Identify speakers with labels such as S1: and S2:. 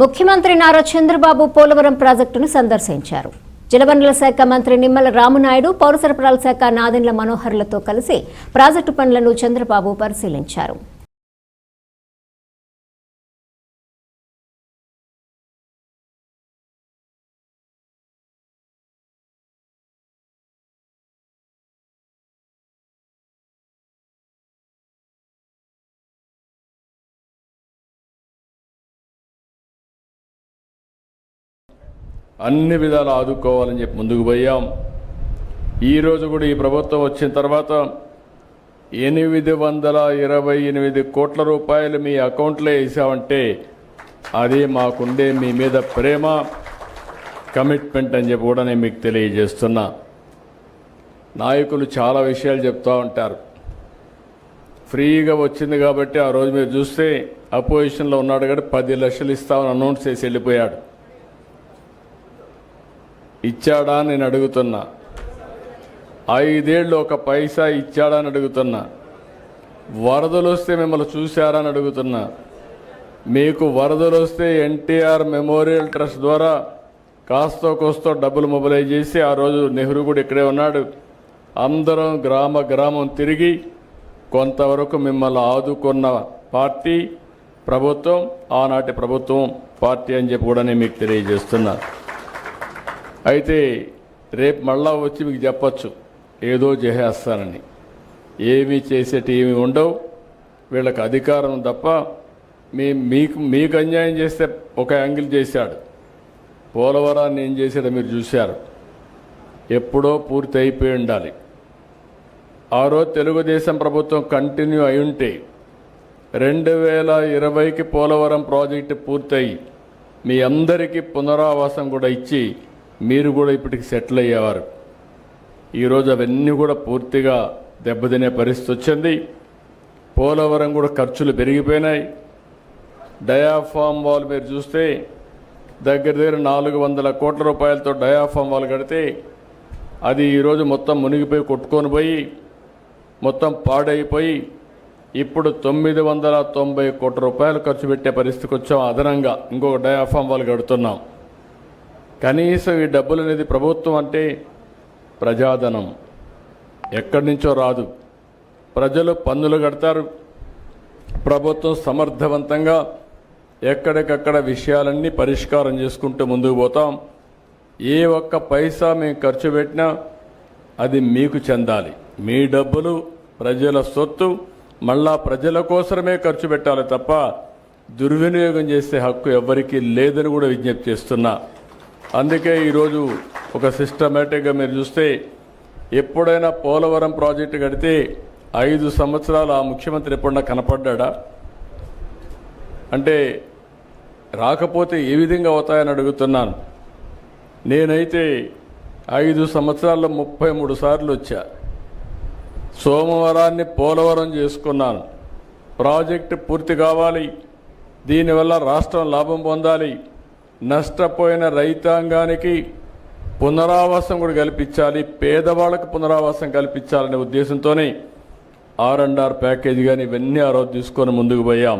S1: ముఖ్యమంత్రి నారా చంద్రబాబు పోలవరం ప్రాజెక్టును సందర్శించారు. జలవనరుల శాఖ మంత్రి నిమ్మల రామనాయుడు పౌర సరఫరాల శాఖ నాదెండ్ల మనోహర్లతో కలిసి ప్రాజెక్టు పనులను చంద్రబాబు పరిశీలించారు.
S2: అన్ని విధాలు ఆదుకోవాలని చెప్పి ముందుకు పోయాం. ఈరోజు కూడా ఈ ప్రభుత్వం వచ్చిన తర్వాత ఎనిమిది వందల ఇరవై ఎనిమిది కోట్ల రూపాయలు మీ అకౌంట్లో వేసామంటే అది మాకుండే మీ మీద ప్రేమ కమిట్మెంట్ అని చెప్పి కూడా నేను మీకు తెలియజేస్తున్నా. నాయకులు చాలా విషయాలు చెప్తూ ఉంటారు. ఫ్రీగా వచ్చింది కాబట్టి ఆ రోజు మీరు చూస్తే అపోజిషన్లో ఉన్నాడు కాబట్టి పది లక్షలు ఇస్తామని అనౌన్స్ చేసి వెళ్ళిపోయాడు. ఇచ్చాడా నేను అడుగుతున్నా. ఐదేళ్ళు ఒక పైసా ఇచ్చాడా అని అడుగుతున్నా. వరదలు వస్తే మిమ్మల్ని చూశారా అని అడుగుతున్నా. మీకు వరదలు వస్తే ఎన్టీఆర్ మెమోరియల్ ట్రస్ట్ ద్వారా కాస్తో కోస్తో డబ్బులు మొబిలైజ్ చేసి ఆ రోజు నెహ్రూ కూడా ఇక్కడే ఉన్నాడు. అందరం గ్రామ గ్రామం తిరిగి కొంతవరకు మిమ్మల్ని ఆదుకున్న పార్టీ ప్రభుత్వం ఆనాటి ప్రభుత్వం పార్టీ అని చెప్పి కూడా నేను మీకు తెలియజేస్తున్నాను అయితే రేపు మళ్ళా వచ్చి మీకు చెప్పచ్చు. ఏదో చేసేస్తానని. ఏమీ చేసేటి ఏమి ఉండవు. వీళ్ళకి అధికారం తప్ప మీ మీకు మీకు అన్యాయం చేస్తే ఒక యాంగిల్ చేశాడు. పోలవరాన్ని ఏం చేశాడో మీరు చూశారు. ఎప్పుడో పూర్తి అయిపోయి ఉండాలి. ఆ రోజు తెలుగుదేశం ప్రభుత్వం కంటిన్యూ అయి ఉంటే రెండు వేల ఇరవైకి పోలవరం ప్రాజెక్టు పూర్తయి మీ అందరికీ పునరావాసం కూడా ఇచ్చి మీరు కూడా ఇప్పటికి సెటిల్ అయ్యేవారు. ఈరోజు అవన్నీ కూడా పూర్తిగా దెబ్బతినే పరిస్థితి వచ్చింది. పోలవరం కూడా ఖర్చులు పెరిగిపోయినాయి. డయాఫామ్ వాల్ మీరు చూస్తే దగ్గర దగ్గర నాలుగు వందల కోట్ల రూపాయలతో డయాఫామ్ వాల్ కడితే అది ఈరోజు మొత్తం మునిగిపోయి కొట్టుకొని పోయి మొత్తం పాడైపోయి ఇప్పుడు తొమ్మిది వందల తొంభై కోట్ల రూపాయలు ఖర్చు పెట్టే పరిస్థితికి వచ్చాం అదనంగా. ఇంకొక డయాఫామ్ వాళ్ళు కడుతున్నాం. కనీసం ఈ డబ్బులు అనేది ప్రభుత్వం అంటే ప్రజాధనం. ఎక్కడి నుంచో రాదు. ప్రజలు పన్నులు కడతారు. ప్రభుత్వం సమర్థవంతంగా ఎక్కడికక్కడ విషయాలన్నీ పరిష్కారం చేసుకుంటూ ముందుకు పోతాం. ఏ ఒక్క పైసా మేము ఖర్చు పెట్టినా అది మీకు చెందాలి. మీ డబ్బులు ప్రజల సొత్తు మళ్ళా ప్రజల కోసమే ఖర్చు పెట్టాలి తప్ప దుర్వినియోగం చేసే హక్కు ఎవ్వరికీ లేదని కూడా విజ్ఞప్తి చేస్తున్నా. అందుకే ఈరోజు ఒక సిస్టమేటిక్గా మీరు చూస్తే ఎప్పుడైనా పోలవరం ప్రాజెక్టు కడితే ఐదు సంవత్సరాలు ఆ ముఖ్యమంత్రి ఎప్పుడన్నా కనపడ్డా అంటే రాకపోతే ఏ విధంగా అవుతాయని అడుగుతున్నాను. నేనైతే ఐదు సంవత్సరాల్లో ముప్పై మూడు సార్లు వచ్చా. సోమవారాన్ని పోలవరం చేసుకున్నాను. ప్రాజెక్టు పూర్తి కావాలి. దీనివల్ల రాష్ట్రం లాభం పొందాలి. నష్టపోయిన రైతాంగానికి పునరావాసం కూడా కల్పించాలి పేదవాళ్ళకు పునరావాసం కల్పించాలనే ఉద్దేశంతోనే ఆర్ అండ్ ఆర్ ప్యాకేజీ కానీ ఇవన్నీ ఆ రోజు తీసుకొని ముందుకు పోయాం.